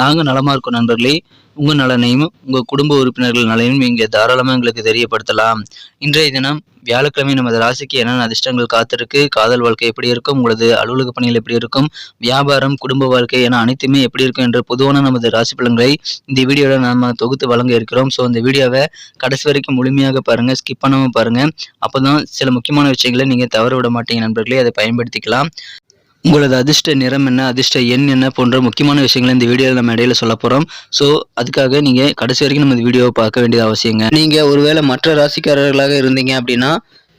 நாங்கள் நலமாக இருக்கோம் நண்பர்களே. உங்கள் நலனையும் உங்கள் குடும்ப உறுப்பினர்கள் நலனையும் இங்கே தாராளமாக எங்களுக்கு தெரியப்படுத்தலாம். இன்றைய தினம் வியாழக்கிழமை நமது ராசிக்கு என்னென்ன அதிர்ஷ்டங்கள் காத்திருக்கு காதல் வாழ்க்கை எப்படி இருக்கும் உங்களது அலுவலக பணிகள் எப்படி இருக்கும் வியாபாரம் குடும்ப வாழ்க்கை என அனைத்துமே எப்படி இருக்கும் என்ற பொதுவான நமது ராசி பலன்களை இந்த வீடியோவில் நாம் தொகுத்து வழங்க இருக்கிறோம். ஸோ இந்த வீடியோவை கடைசி வரைக்கும் முழுமையாக பாருங்கள் ஸ்கிப் பண்ணாமல் பாருங்கள் அப்போ தான் சில முக்கியமான விஷயங்களை நீங்கள் தவற விட மாட்டீங்க நண்பர்களே அதை பயன்படுத்திக்கலாம். உங்களது அதிர்ஷ்ட நிறம் என்ன அதிர்ஷ்ட எண் என்ன போன்ற முக்கியமான விஷயங்களை இந்த வீடியோவில் நம்ம இடையில சொல்ல போகிறோம் ஸோ அதுக்காக நீங்கள் கடைசி வரைக்கும் நம்ம இந்த வீடியோவை பார்க்க வேண்டியது அவசியங்க. நீங்கள் ஒருவேளை மற்ற ராசிக்காரர்களாக இருந்தீங்க அப்படின்னா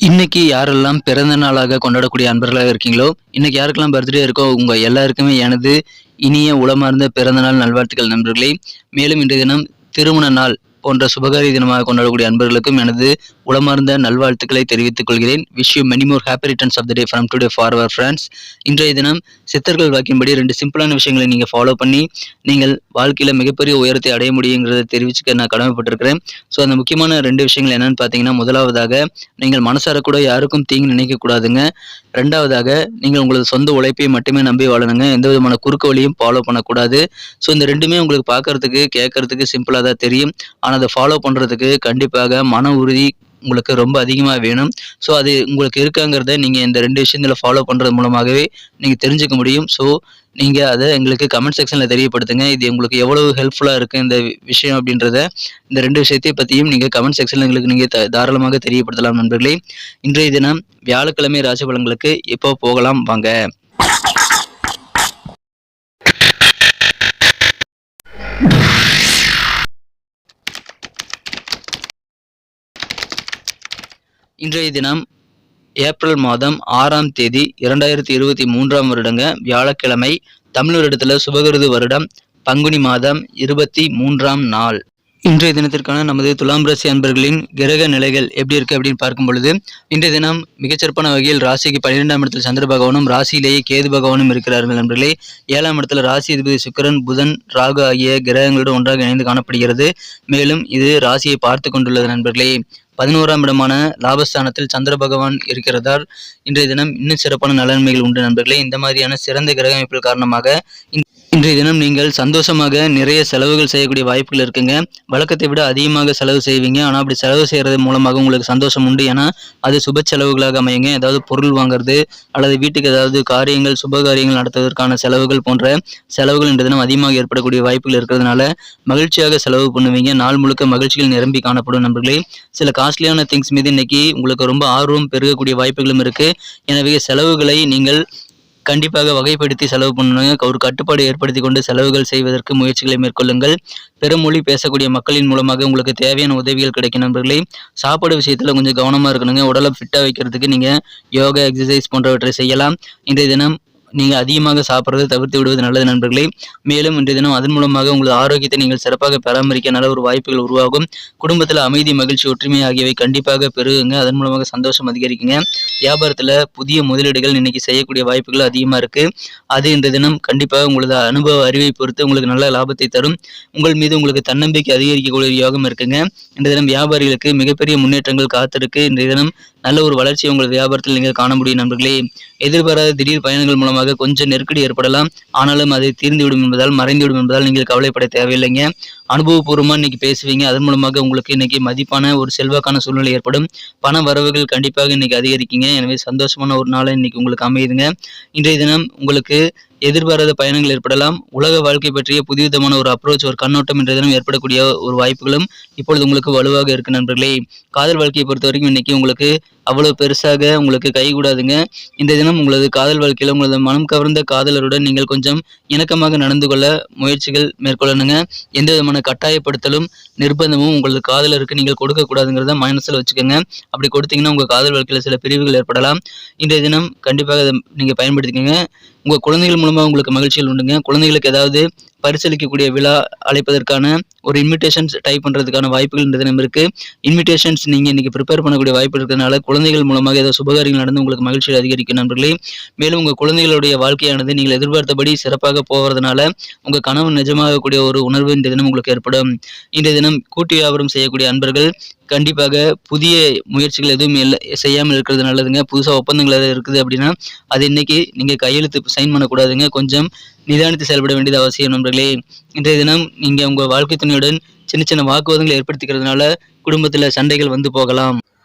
இன்னைக்கு யாரெல்லாம் பிறந்த நாளாக கொண்டாடக்கூடிய அன்பர்களாக இருக்கீங்களோ இன்னைக்கு யாருக்கெல்லாம் பர்த்டே இருக்கோ உங்க எல்லாருக்குமே எனது இனிய உளமார்ந்த பிறந்த நாள் நல்வாழ்த்துக்கள் நண்பர்களே. மேலும் இன்றைய தினம் திருமண நாள் போன்ற சுபகாரிய தினமாக கொண்டாடக்கூடிய அன்பர்களுக்கும் எனது உளமார்ந்த நல்வாழ்த்துக்களை தெரிவித்துக் கொள்கிறேன். Wish you many more happy returns of the day from today for our friends இன்றைய தினம் சித்தர்கள் வாக்கின்படி ரெண்டு சிம்பிளான விஷயங்களை நீங்கள் ஃபாலோ பண்ணி நீங்கள் வாழ்க்கையில் மிகப்பெரிய உயரத்தை அடைய முடியுங்கிறத தெரிவிச்சுக்க நான் கடமைப்பட்டிருக்கிறேன். ஸோ அந்த முக்கியமான ரெண்டு விஷயங்கள் என்னன்னு பார்த்தீங்கன்னா முதலாவதாக நீங்கள் மனசார கூட யாருக்கும் தீங்கு நினைக்கக்கூடாதுங்க ரெண்டாவதாக நீங்கள் உங்களது சொந்த உழைப்பை மட்டுமே நம்பி வாழணுங்க. எந்த விதமான குறுக்கு வழியும் ஃபாலோ பண்ணக்கூடாது. ஸோ இந்த ரெண்டுமே உங்களுக்கு பார்க்கறதுக்கு கேட்கறதுக்கு சிம்பிளாக தான் தெரியும். ஆனால் அதை ஃபாலோ பண்ணுறதுக்கு கண்டிப்பாக மன உறுதி உங்களுக்கு ரொம்ப அதிகமாக வேணும். ஸோ அது உங்களுக்கு இருக்காங்கிறத நீங்கள் இந்த ரெண்டு விஷயங்களை ஃபாலோ பண்ணுறது மூலமாகவே நீங்கள் தெரிஞ்சுக்க முடியும். ஸோ நீங்கள் அதை எங்களுக்கு கமெண்ட் செக்ஷனில் தெரியப்படுத்துங்க. இது உங்களுக்கு எவ்வளவு ஹெல்ப்ஃபுல்லாக இருக்குது இந்த விஷயம் அப்படின்றத இந்த ரெண்டு விஷயத்தை பற்றியும் நீங்கள் கமெண்ட் செக்ஷனில் எங்களுக்கு நீங்கள் த தாராளமாக தெரியப்படுத்தலாம் நண்பர்களே. இன்றைய தினம் வியாழக்கிழமை ராசி பலன்களுக்கு இப்போ போகலாம்? வாங்க. இன்றைய தினம் ஏப்ரல் மாதம் ஆறாம் தேதி இரண்டாயிரத்தி இருபத்தி மூன்றாம் வருடங்க வியாழக்கிழமை தமிழ் வருடத்தில் சுபகிருது வருடம் பங்குனி மாதம் இருபத்தி மூன்றாம் நாள். இன்றைய தினத்திற்கான நமது துலாம் ராசி அன்பர்களின் கிரக நிலைகள் எப்படி இருக்கு அப்படின்னு பார்க்கும் பொழுது இன்றைய தினம் மிகச்சிறப்பான வகையில் ராசிக்கு பன்னிரெண்டாம் இடத்தில் சந்திர பகவானும் ராசியிலேயே கேது பகவானும் இருக்கிறார்கள் நண்பர்களே. ஏழாம் இடத்தில் ராசி அதிபதி சுக்கரன் புதன் ராகு ஆகிய கிரகங்களோடு ஒன்றாக இணைந்து காணப்படுகிறது. மேலும் இது ராசியை பார்த்து கொண்டுள்ளது நண்பர்களே. பதினோராம் இடமான லாபஸ்தானத்தில் சந்திர பகவான் இருக்கிறதால் இன்றைய தினம் இன்னும் சிறப்பான நலன்மைகள் உண்டு நண்பர்களே. இந்த மாதிரியான சிறந்த கிரக அமைப்புகள் காரணமாக இன்றைய தினம் நீங்கள் சந்தோஷமாக நிறைய செலவுகள் செய்யக்கூடிய வாய்ப்புகள் இருக்குங்க. வழக்கத்தை விட அதிகமாக செலவு செய்வீங்க. ஆனால் அப்படி செலவு செய்கிறது மூலமாக உங்களுக்கு சந்தோஷம் உண்டு. ஏன்னா அது சுப செலவுகளாக அமையுங்க. ஏதாவது பொருள் வாங்குறது அல்லது வீட்டுக்கு ஏதாவது காரியங்கள் சுப காரியங்கள் நடத்துவதற்கான செலவுகள் போன்ற செலவுகள் இன்றைய தினம் அதிகமாக ஏற்படக்கூடிய வாய்ப்புகள் இருக்கிறதுனால மகிழ்ச்சியாக செலவு பண்ணுவீங்க. நாள் முழுக்க மகிழ்ச்சிகள் நிரம்பி காணப்படும் நண்பர்களே. சில காஸ்ட்லியான திங்ஸ் மீது இன்னைக்கு உங்களுக்கு ரொம்ப ஆர்வம் பெருகக்கூடிய வாய்ப்புகளும் இருக்குது எனவே செலவுகளை நீங்கள் கண்டிப்பாக வகைப்படுத்தி செலவு பண்ணணுங்க. ஒரு கட்டுப்பாடு ஏற்படுத்தி கொண்டு செலவுகள் செய்வதற்கு முயற்சிகளை மேற்கொள்ளுங்கள். பெருமொழி பேசக்கூடிய மக்களின் மூலமாக உங்களுக்கு தேவையான உதவிகள் கிடைக்கும் நண்பர்களே. சாப்பாடு விஷயத்தில் கொஞ்சம் கவனமாக இருக்கணுங்க. உடலை ஃபிட்டாக வைக்கிறதுக்கு நீங்கள் யோகா எக்ஸசைஸ் போன்றவற்றை செய்யலாம். இன்றைய தினம் நீங்கள் அதிகமாக சாப்பிட்றதை தவிர்த்து விடுவது நல்லது நண்பர்களே. மேலும் இன்றைய தினம் அதன் மூலமாக உங்களது ஆரோக்கியத்தை நீங்கள் சிறப்பாக பராமரிக்க நல்ல ஒரு வாய்ப்புகள் உருவாகும். குடும்பத்தில் அமைதி மகிழ்ச்சி ஒற்றுமை ஆகியவை கண்டிப்பாக பெருகுங்க. அதன் மூலமாக சந்தோஷம் அதிகரிக்குங்க. வியாபாரத்தில் புதிய முதலீடுகள் இன்னைக்கு செய்யக்கூடிய வாய்ப்புகள் அதிகமாக இருக்குது அது இந்த தினம் கண்டிப்பாக உங்களது அனுபவ அறிவை பொறுத்து உங்களுக்கு நல்ல லாபத்தை தரும். உங்கள் மீது உங்களுக்கு தன்னம்பிக்கை அதிகரிக்கக்கூடிய யோகம் இருக்குங்க. இந்த தினம் வியாபாரிகளுக்கு மிகப்பெரிய முன்னேற்றங்கள் காத்திருக்கு. இன்றைய தினம் நல்ல ஒரு வளர்ச்சி உங்கள் வியாபாரத்தில் நீங்கள் காண முடியும் நண்பர்களே. எதிர்பாராத திடீர் பயணங்கள் மூலமாக கொஞ்சம் நெருக்கடி ஏற்படலாம். ஆனாலும் அது தீர்ந்துவிடும் என்பதால் மறைந்துவிடும் என்பதால் நீங்கள் கவலைப்பட தேவையில்லைங்க. அனுபவபூர்வமாக இன்னைக்கு பேசுவீங்க. அதன் மூலமாக உங்களுக்கு இன்னைக்கு மதிப்பான ஒரு செல்வாக்கான சூழ்நிலை ஏற்படும். பண வரவுகள் கண்டிப்பாக இன்னைக்கு அதிகரிக்குங்க. எனவே சந்தோஷமான ஒரு நாளை இன்னைக்கு உங்களுக்கு அமையுதுங்க. இன்றைய தினம் உங்களுக்கு எதிர்பாராத பயணங்கள் ஏற்படலாம். உலக வாழ்க்கை பற்றிய புதுவிதமான ஒரு அப்ரோச் ஒரு கண்ணோட்டம் என்ற தினம் ஏற்படக்கூடிய ஒரு வாய்ப்புகளும் இப்பொழுது உங்களுக்கு வலுவாக இருக்கு நண்பர்களே. காதல் வாழ்க்கையை பொறுத்த வரைக்கும் இன்னைக்கு உங்களுக்கு அவ்வளவு பெருசாக உங்களுக்கு கைகூடாதுங்க. இந்த தினம் உங்களது காதல் வாழ்க்கையில் உங்களது மனம் கவர்ந்த காதலருடன் நீங்கள் கொஞ்சம் இணக்கமாக நடந்து கொள்ள முயற்சிகள் மேற்கொள்ளணுங்க. எந்த விதமான கட்டாயப்படுத்தலும் நிர்பந்தமும் உங்களது காதலருக்கு நீங்கள் கொடுக்கக்கூடாதுங்கிறத மனசில் வச்சுக்கோங்க. அப்படி கொடுத்தீங்கன்னா உங்கள் காதல் வாழ்க்கையில் சில பிரிவுகள் ஏற்படலாம். இன்றைய தினம் கண்டிப்பாக அதை நீங்கள் பயன்படுத்திக்கோங்க. உங்கள் குழந்தைகள் மூலமாக உங்களுக்கு மகிழ்ச்சிகள் உண்டுங்க. குழந்தைகளுக்கு ஏதாவது பரிசளிக்கக்கூடிய விழா அழைப்பதற்கான ஒரு இன்விடேஷன்ஸ் டைப் பண்ணுறதுக்கான வாய்ப்புகள் இந்த தினம் இருக்குது இன்விடேஷன்ஸ் நீங்கள் இன்றைக்கி ப்ரிப்பேர் பண்ணக்கூடிய வாய்ப்பு இருக்கிறதுனால குழந்தைகள் மூலமாக ஏதோ சுபகாரியங்கள் நடந்து உங்களுக்கு மகிழ்ச்சியை அதிகரிக்கும் நண்பர்களே. மேலும் உங்கள் குழந்தைகளுடைய வாழ்க்கையானது நீங்கள் எதிர்பார்த்தபடி சிறப்பாக போகிறதுனால உங்கள் கனவு நிஜமாகக்கூடிய ஒரு உணர்வு இந்த தினம் உங்களுக்கு ஏற்படும். இன்றைய தினம் கூட்டு வியாபாரம் செய்யக்கூடிய அன்பர்கள் கண்டிப்பாக புதிய முயற்சிகள் எதுவும் இல்லை செய்யாமல் இருக்கிறது நல்லதுங்க. புதுசாக ஒப்பந்தங்கள் எதாவது இருக்குது அப்படின்னா அது இன்னைக்கு நீங்கள் கையெழுத்து சைன் பண்ணக்கூடாதுங்க. கொஞ்சம் நிதானித்து செயல்பட வேண்டியது அவசியம் நண்பர்களே. இன்றைய தினம் நீங்கள் உங்கள் வாழ்க்கை துணையுடன் சின்ன சின்ன வாக்குவாதங்களை ஏற்படுத்திக்கிறதுனால குடும்பத்தில் சண்டைகள் வந்து போகலாம்.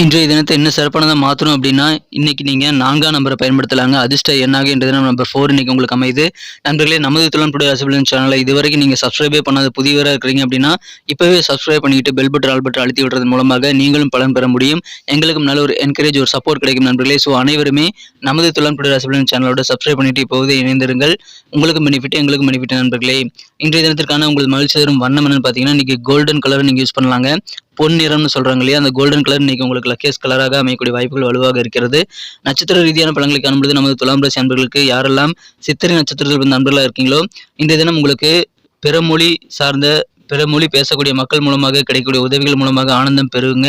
இன்றைய தினத்தை என்ன சிறப்பானதாக மாற்றணும் அப்படின்னா இன்னைக்கு நீங்கள் நான்காம் நம்பரை பயன்படுத்தலாங்க. அதிர்ஷ்ட எண்ணாக என்ற தினம் நம்பர் ஃபோர் இன்னைக்கு உங்களுக்கு அமையுது. நண்பர்களே நமது துளன்புடைய ரசபலன் சேனலை இதுவரைக்கும் நீங்கள் சப்ஸ்கிரைபே பண்ணாத புதியவராக இருக்கிறீங்க அப்படின்னா இப்போவே சப்ஸ்கிரைப் பண்ணிட்டு பெல் பட்டன் ஆல் பட்டன் அழுத்தி விடுறது மூலமாக நீங்களும் பலன் பெற முடியும். எங்களுக்கும் நல்ல ஒரு என்கரேஜ் ஒரு சப்போர்ட் கிடைக்கும் நண்பர்களே. ஸோ அனைவருமே நமது துளன்புடைய ரசபலன் சேனலோட சப்ஸ்கிரைப் பண்ணிட்டு இப்போதே இணைந்திருங்கள். உங்களுக்கும் பெனிஃபிட் எங்களுக்கும் பெனிஃபிட் நண்பர்களே. இன்றைய தினத்திற்கான உங்களுக்கு மகிழ்ச்சி தரும் வண்ணம் என்னன்னு பார்த்தீங்கன்னா இன்னைக்கு கோல்டன் கலர் நீங்கள் யூஸ் பண்ணலாங்க. பொன் நிறம்னு சொல்றாங்க இல்லையா? அந்த கோல்டன் கலர் இன்னைக்கு உங்களுக்கு லக்கேஸ் கலராக அமையக்கூடிய வாய்ப்புகள் வலுவாக இருக்கிறது. நட்சத்திர ரீதியான பலன்களை காணும்பொழுது நமது துலாம் ராசி அன்பர்களுக்கு யாரெல்லாம் சித்திரை நட்சத்திரத்தில் வந்த நண்பர்களாக இருக்கீங்களோ இன்றைய தினம் உங்களுக்கு பிறமொழி சார்ந்த பிற மொழி பேசக்கூடிய மக்கள் மூலமாக கிடைக்கக்கூடிய உதவிகள் மூலமாக ஆனந்தம் பெறுங்க.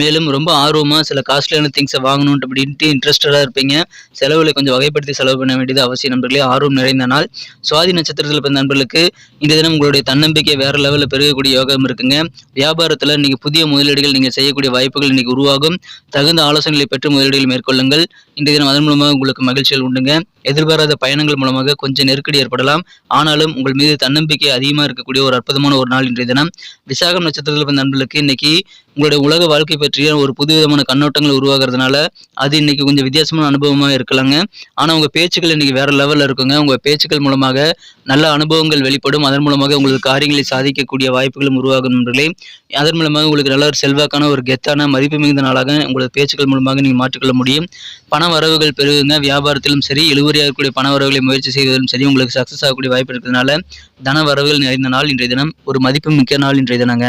மேலும் ரொம்ப ஆர்வமாக சில காஸ்ட்லியான திங்ஸை வாங்கணும் அப்படின்ட்டு இன்ட்ரெஸ்டடாக இருப்பீங்க. செலவுகளை கொஞ்சம் வகைப்படுத்தி செலவு பண்ண வேண்டியது அவசியம். நண்பர்களே ஆர்வம் நிறைந்த நாள். சுவாதி நட்சத்திரத்தில் பிறந்த நண்பர்களுக்கு இந்த தினம் உங்களுடைய தன்னம்பிக்கை வேற லெவலில் பெருகக்கூடிய யோகம் இருக்குங்க. வியாபாரத்தில் இன்றைக்கி புதிய முதலீடுகள் நீங்கள் செய்யக்கூடிய வாய்ப்புகள் இன்னைக்கு உருவாகும். தகுந்த ஆலோசனைகளை பெற்று முதலீடுகள் மேற்கொள்ளுங்கள். இன்றைய தினம் அதன் மூலமாக உங்களுக்கு மகிழ்ச்சிகள் உண்டுங்க. எதிர்பாராத பயணங்கள் மூலமாக கொஞ்சம் நெருக்கடி ஏற்படலாம். ஆனாலும் உங்கள் மீது தன்னம்பிக்கை அதிகமாக இருக்கக்கூடிய ஒரு அற்புதமான ஒரு நாள் இன்றைய தினம். விசாகம் நட்சத்திரத்தில் பிறந்த நண்பர்களுக்கு இன்னைக்கு உங்களுடைய உலக வாழ்க்கை பற்றிய ஒரு புதுவிதமான கண்ணோட்டங்கள் உருவாகிறதுனால அது இன்னைக்கு கொஞ்சம் வித்தியாசமான அனுபவமாக இருக்கலாங்க. ஆனால் உங்கள் பேச்சுக்கள் இன்னைக்கு வேற லெவலில் இருக்குங்க. உங்கள் பேச்சுக்கள் மூலமாக நல்ல அனுபவங்கள் வெளிப்படும். அதன் மூலமாக உங்களுக்கு காரியங்களை சாதிக்கக்கூடிய வாய்ப்புகளும் உருவாகும் நண்பர்களே. அதன் மூலமாக உங்களுக்கு நல்ல ஒரு செல்வாக்கான ஒரு கெத்தான மதிப்பு மிகுந்த நாளாக உங்களது பேச்சுக்கள் மூலமாக நீங்கள் மாற்றிக்கொள்ள முடியும். பண வரவுகள் பெருகுங்க. வியாபாரத்திலும் சரி இழுவரியாக இருக்கக்கூடிய பண வரவுகளை முயற்சி செய்வதிலும் சரி உங்களுக்கு சக்ஸஸ் ஆகக்கூடிய வாய்ப்பு இருக்கிறதுனால தன வரவுகள் நிறைந்த நாள் இன்றைய தினம் ஒரு மதிப்பு மிக்க நாள் இன்றைய தினங்க.